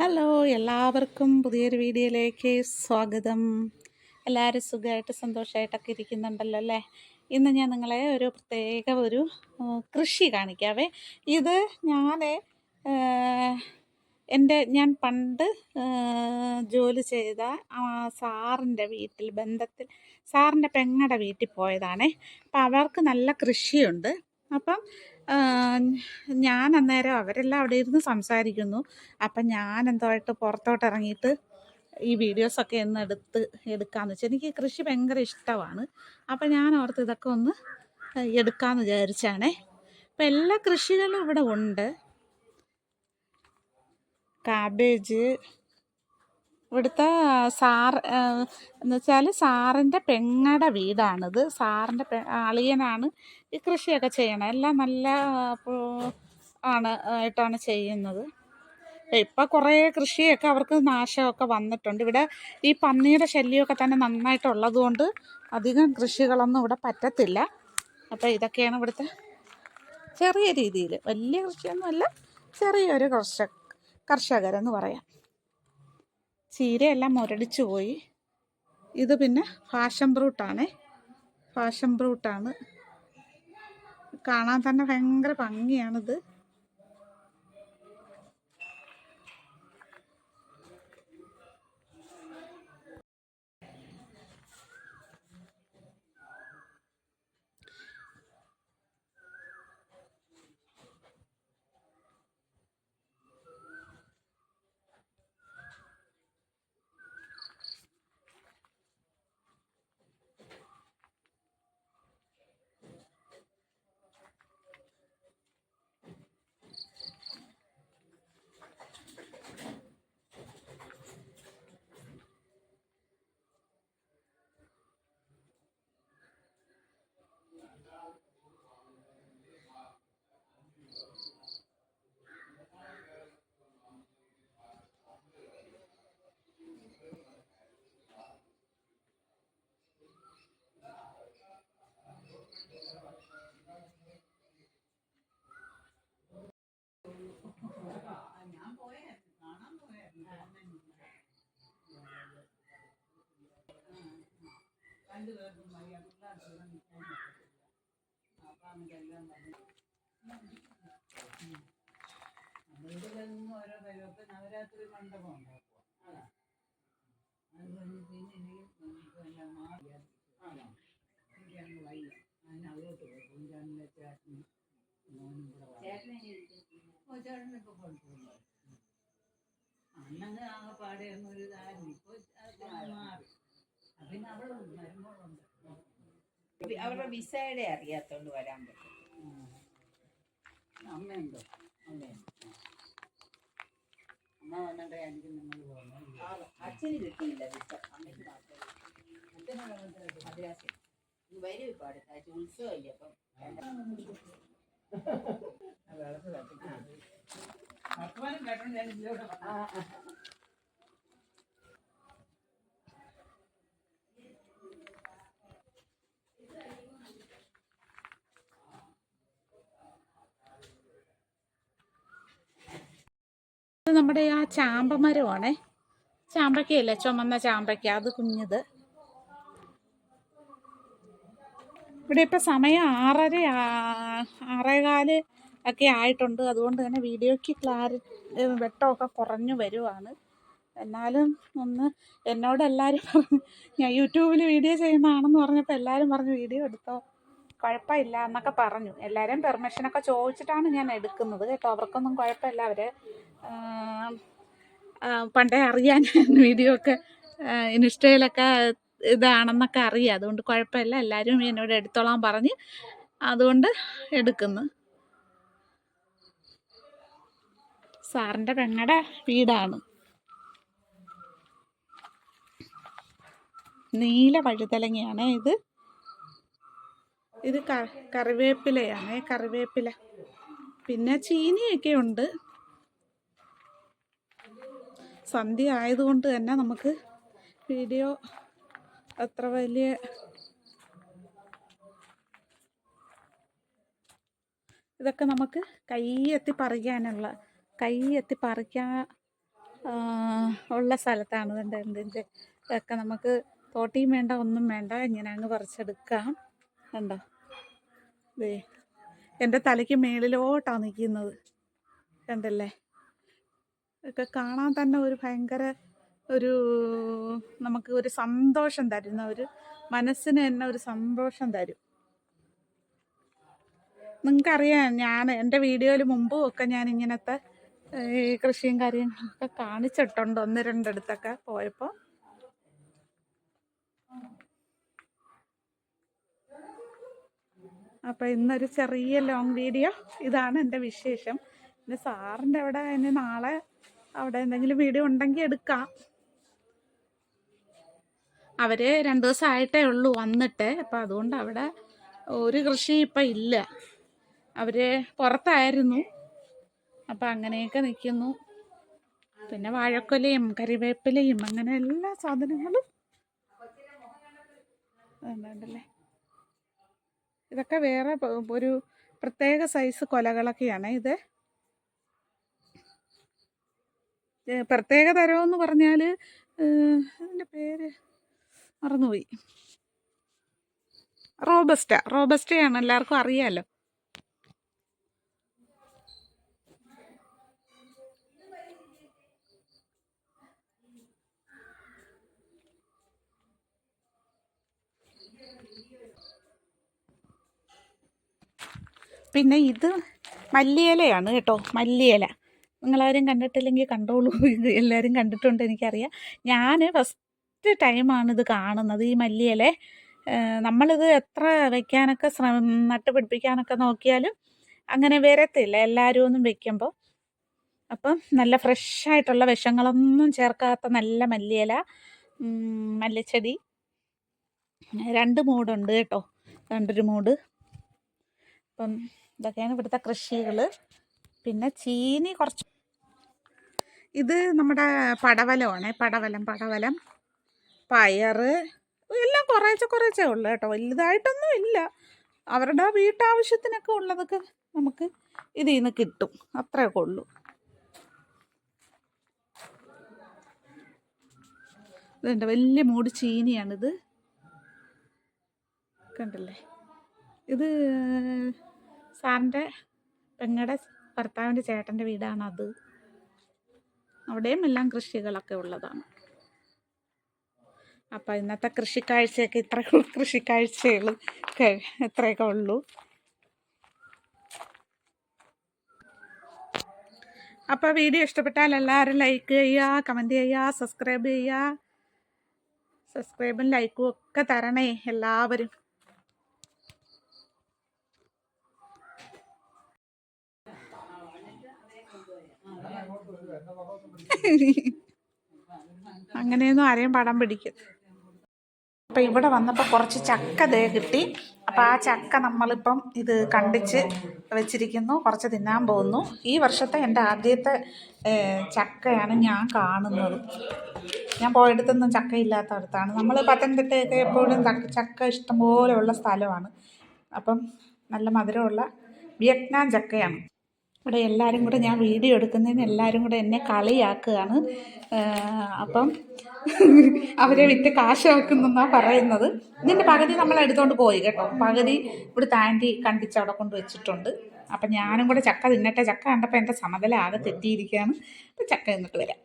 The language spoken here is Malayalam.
ഹലോ എല്ലാവർക്കും പുതിയൊരു വീഡിയോയിലേക്ക് സ്വാഗതം. എല്ലാവരും സുഖമായിട്ട് സന്തോഷമായിട്ടൊക്കെ ഇരിക്കുന്നുണ്ടല്ലോ അല്ലേ? ഇന്ന് ഞാൻ നിങ്ങളെ ഒരു പ്രത്യേക ഒരു കൃഷി കാണിക്കാവേ. ഇത് ഞാൻ എന്റെ ഞാൻ പണ്ട് ജോലി ചെയ്ത സാറിന്റെ വീട്ടിൽ ബന്ധത്തിൽ സാറിന്റെ പെങ്ങടെ വീട്ടിൽ പോയതാണേ. അപ്പം അവർക്ക് നല്ല കൃഷിയുണ്ട്. അപ്പം ഞാൻ അന്നേരം അവരെല്ലാം അവിടെ ഇരുന്ന് സംസാരിക്കുന്നു. അപ്പം ഞാൻ എന്തോട്ട് പുറത്തോട്ട് ഇറങ്ങിയിട്ട് ഈ വീഡിയോസൊക്കെ ഒന്ന് എടുത്ത് എടുക്കാമെന്ന് വെച്ചാൽ എനിക്ക് കൃഷി ഭയങ്കര ഇഷ്ടമാണ്. അപ്പം ഞാൻ ഓർത്ത് ഇതൊക്കെ ഒന്ന് എടുക്കാമെന്ന് വിചാരിച്ചാണേ. അപ്പം എല്ലാ കൃഷികളും ഇവിടെ ഉണ്ട്. കാബേജ് ഇവിടുത്തെ സാർ എന്ന് വെച്ചാൽ സാറിന്റെ പെങ്ങടെ വീടാണിത്. സാറിന്റെ പെ അളിയനാണ് ഈ കൃഷിയൊക്കെ ചെയ്യണത് എല്ലാം നല്ല ആണ് ആയിട്ടാണ് ചെയ്യുന്നത്. ഇപ്പം കുറേ കൃഷിയൊക്കെ അവർക്ക് നാശമൊക്കെ വന്നിട്ടുണ്ട്. ഇവിടെ ഈ പന്നിയുടെ ശല്യമൊക്കെ തന്നെ നന്നായിട്ടുള്ളത് കൊണ്ട് അധികം കൃഷികളൊന്നും ഇവിടെ പറ്റത്തില്ല. അപ്പോൾ ഇതൊക്കെയാണ് ഇവിടുത്തെ ചെറിയ രീതിയിൽ വലിയ കൃഷിയൊന്നുമല്ല ചെറിയൊരു കർഷക കർഷകരെന്ന് പറയാം. ചീരയെല്ലാം മുരടിച്ചു പോയി. ഇത് പിന്നെ ഫാഷൻ ഫ്രൂട്ടാണ് ഫാഷൻ ഫ്രൂട്ടാണ് കാണാൻ തന്നെ ഭയങ്കര ഭംഗിയാണിത്. വീട്ടിലൊന്നും ഓരോ പരിവൊക്കെ നവരാത്രി മണ്ഡപം ഉണ്ടാക്കുക അതാ. അത് കഴിഞ്ഞ് പിന്നെ എനിക്ക് നമുക്ക് എല്ലാം മാറി. ആണോ എനിക്കങ്ങ് വയ്യ. അതിന് അകോട്ട് പോയി. കുഞ്ചാനിലെ ചേട്ടനും മോനും കൂടെ ഓ ചേട്ടനൊക്കെ കുഴപ്പമില്ല അന്നങ്ങ് ആകെ പാടെ ഒരു ഇതായിരുന്നു. ഇപ്പോൾ മാറി ആ, പിന്നെ അവളുണ്ട് മരുമകളുണ്ട് അവരുടെ വിസയുടെ അറിയാത്തോണ്ട് വരാൻ പറ്റും. അമ്മയുണ്ടോ. അമ്മയുണ്ട്. അമ്മ വന്നിട്ട് എനിക്ക് നിങ്ങൾ അച്ഛന് കിട്ടിയില്ല വിസ. അമ്മയ്ക്ക് മാത്രമേ മദ്രാസിൽ വരും ഇപ്പൊ അടുത്ത ആഴ്ച ഉത്സവമില്ലേ അപ്പം? വർത്തമാനം കേട്ടോ ഞാൻ ഇതിലൂടെ നമ്മുടെ ആ ചാമ്പ മരമാണേ ചാമ്പയ്ക്കയില്ലേ ചുമന്ന ചാമ്പയ്ക്ക അത് കുഞ്ഞത്. ഇവിടെ ഇപ്പം സമയം ആറര ആറേകാൽ ഒക്കെ ആയിട്ടുണ്ട്. അതുകൊണ്ട് തന്നെ വീഡിയോയ്ക്ക് ക്ലാരി വെട്ടമൊക്കെ കുറഞ്ഞു വരുവാണ്. എന്നാലും ഒന്ന് എന്നോട് എല്ലാവരും പറഞ്ഞു ഞാൻ യൂട്യൂബിൽ വീഡിയോ ചെയ്യുന്നതാണെന്ന് പറഞ്ഞപ്പോൾ എല്ലാവരും പറഞ്ഞു വീഡിയോ എടുത്തോ. കുഴപ്പമില്ല എന്നൊക്കെ പറഞ്ഞു. എല്ലാവരും പെർമിഷനൊക്കെ ചോദിച്ചിട്ടാണ് ഞാൻ എടുക്കുന്നത് കേട്ടോ. അവർക്കൊന്നും കുഴപ്പമില്ല അവർ പണ്ടേ അറിയാൻ വീഡിയോ ഒക്കെ ഇൻസ്റ്റയിലൊക്കെ ഇതാണെന്നൊക്കെ അറിയാം. അതുകൊണ്ട് കുഴപ്പമില്ല. എല്ലാവരും എന്നോട് എടുത്തോളാൻ പറഞ്ഞ് അതുകൊണ്ട് എടുക്കുന്നു. സാറിന്റെ പെങ്ങടെ വീടാണ്. നീല വഴുതലങ്ങയാണ് ഇത്. ഇത് കറിവേപ്പിലയാണ്. കറിവേപ്പില. പിന്നെ ചീനിയൊക്കെ ഉണ്ട്. സന്ധ്യ ആയതുകൊണ്ട് തന്നെ നമുക്ക് വീഡിയോ അത്ര വലിയ ഇതൊക്കെ നമുക്ക് കൈ എത്തി പറിക്കാനുള്ള കൈ എത്തി പറിക്കാൻ ഉള്ള സ്ഥലത്താണ് ഇതുണ്ട് എന്തിന്റെ ഇതൊക്കെ നമുക്ക് തോട്ടിയും വേണ്ട ഒന്നും വേണ്ട. ഇങ്ങനെ അങ്ങ് പറിച്ചെടുക്കാം. കണ്ടോ? ദേ എന്റെ തലയ്ക്ക് മേളിലോട്ടാണ് നിൽക്കുന്നത്. കണ്ടല്ലേ? ഒക്കെ കാണാൻ തന്നെ ഒരു ഭയങ്കര ഒരു നമുക്ക് ഒരു സന്തോഷം തരുന്ന ഒരു മനസ്സിന് തന്നെ ഒരു സന്തോഷം തരും. നിങ്ങൾക്കറിയാം ഞാൻ എന്റെ വീഡിയോയിൽ മുമ്പും ഒക്കെ ഞാൻ ഇങ്ങനത്തെ ഈ കൃഷിയും കാര്യങ്ങളൊക്കെ കാണിച്ചിട്ടുണ്ട് ഒന്ന് രണ്ടിടത്തൊക്കെ പോയപ്പോൾ. അപ്പോൾ ഇന്നൊരു ചെറിയ ലോങ് വീഡിയോ ഇതാണ് എന്റെ വിശേഷം. പിന്നെ സാറിന്റെ അവിടെ ഇനി നാളെ അവിടെ എന്തെങ്കിലും വീഡിയോ ഉണ്ടെങ്കിൽ എടുക്കാം. അവർ രണ്ട് ദിവസമായിട്ടേ ഉള്ളൂ വന്നിട്ട്. അപ്പം അതുകൊണ്ട് അവിടെ ഒരു കൃഷി ഇപ്പം ഇല്ല. അവർ പുറത്തായിരുന്നു. അപ്പം അങ്ങനെയൊക്കെ നിൽക്കുന്നു പിന്നെ വാഴക്കൊലയും കറിവേപ്പിലയും അങ്ങനെ എല്ലാ സാധനങ്ങളും ഉണ്ടല്ലേ ഇതൊക്കെ വേറെ ഒരു പ്രത്യേക സൈസ് കൊലകളൊക്കെയാണ് ഇത്. പ്രത്യേക തരമെന്ന് പറഞ്ഞാൽ അതിന്റെ പേര് മറന്നുപോയി. റോബസ്റ്റ. റോബസ്റ്റയാണ് എല്ലാവർക്കും അറിയാമല്ലോ പിന്നെ ഇത് മല്ലിയിലയാണ് കേട്ടോ മല്ലിയില. നിങ്ങളാരും കണ്ടിട്ടില്ലെങ്കിൽ കണ്ടോളൂ ഇത് എല്ലാവരും കണ്ടിട്ടുണ്ട് എനിക്കറിയാം. ഞാൻ ഫസ്റ്റ് ടൈമാണ് ഇത് കാണുന്നത് ഈ മല്ലിയിലെ. നമ്മളിത് എത്ര വെക്കാനൊക്കെ ശ്രമം നട്ട് പിടിപ്പിക്കാനൊക്കെ നോക്കിയാലും അങ്ങനെ വരത്തില്ല എല്ലാവരും ഒന്നും വെക്കുമ്പോൾ അപ്പം നല്ല ഫ്രഷായിട്ടുള്ള വിഷങ്ങളൊന്നും ചേർക്കാത്ത നല്ല മല്ലിയില മല്ലിച്ചെടി. രണ്ട് മൂടുണ്ട് കേട്ടോ. രണ്ടൊരു മൂട്. അപ്പം ഇതൊക്കെയാണ് ഇവിടുത്തെ കൃഷികൾ പിന്നെ ചീനി കുറച്ച് ഇത് നമ്മുടെ പടവലമാണ്. പടവലം പടവലം പയർ എല്ലാം കുറേശ്ശെ കുറേച്ചേ ഉള്ളു കേട്ടോ. വലുതായിട്ടൊന്നും ഇല്ല. അവരുടെ വീട്ടാവശ്യത്തിനൊക്കെ ഉള്ളതൊക്കെ നമുക്ക് ഇതിൽ നിന്ന് കിട്ടും. അത്രയൊക്കെ ഉള്ളൂ. ഇതുണ്ട് വലിയ മൂട് ചീനിയാണിത്. കണ്ടല്ലേ? ഇത് സാറിന്റെ പെങ്ങടെ ഭർത്താവിന്റെ ചേട്ടന്റെ വീടാണത്. അവിടെയും എല്ലാം കൃഷികളൊക്കെ ഉള്ളതാണ്. അപ്പോൾ ഇന്നത്തെ കൃഷിക്കാഴ്ചയൊക്കെ ഇത്ര കൃഷിക്കാഴ്ചകൾ ഇത്രയൊക്കെ ഉള്ളൂ. അപ്പോൾ വീഡിയോ ഇഷ്ടപ്പെട്ടാൽ എല്ലാവരും ലൈക്ക് ചെയ്യുക കമന്റ് ചെയ്യുക സബ്സ്ക്രൈബ് ചെയ്യുക. സബ്സ്ക്രൈബും ലൈക്കും ഒക്കെ തരണേ എല്ലാവരും. അങ്ങനെയൊന്നും ആരെയും പടം പിടിക്കും അപ്പം ഇവിടെ വന്നപ്പോൾ കുറച്ച് ചക്ക ദേ കിട്ടി. അപ്പം ആ ചക്ക നമ്മളിപ്പം ഇത് കണ്ടിച്ച് വെച്ചിരിക്കുന്നു. കുറച്ച് തിന്നാൻ പോകുന്നു. ഈ വർഷത്തെ എന്റെ ആദ്യത്തെ ചക്കയാണ് ഞാൻ കാണുന്നത്. ഞാൻ പോയിടത്തൊന്നും ചക്ക ഇല്ലാത്ത അടുത്താണ്. നമ്മൾ പത്തനംതിട്ടയൊക്കെ എപ്പോഴും ചക്ക- ചക്ക ഇഷ്ടംപോലെ ഉള്ള സ്ഥലമാണ്. അപ്പം നല്ല മധുരമുള്ള വിയറ്റ്നാം ചക്കയാണ്. ഇവിടെ എല്ലാവരും കൂടെ ഞാൻ വീഡിയോ എടുക്കുന്നതിന് എല്ലാവരും കൂടെ എന്നെ കളിയാക്കുകയാണ്. അപ്പം അവരെ വിറ്റ് കാശാക്കുന്നെന്നാണ് പറയുന്നത്. ഇതിന്റെ പകുതി നമ്മൾ എടുത്തുകൊണ്ട് പോയി കേട്ടോ. പകുതി ഇവിടുത്തെ ആന്റി കണ്ടിച്ച് അവിടെ കൊണ്ട് വെച്ചിട്ടുണ്ട്. അപ്പം ഞാനും കൂടെ ചക്ക തിന്നട്ടെ. ചക്ക കണ്ടപ്പോൾ എന്റെ സമതല ആകെ തെറ്റിയിരിക്കുകയാണ്. അപ്പം ചക്ക തിന്നിട്ട് വരാം.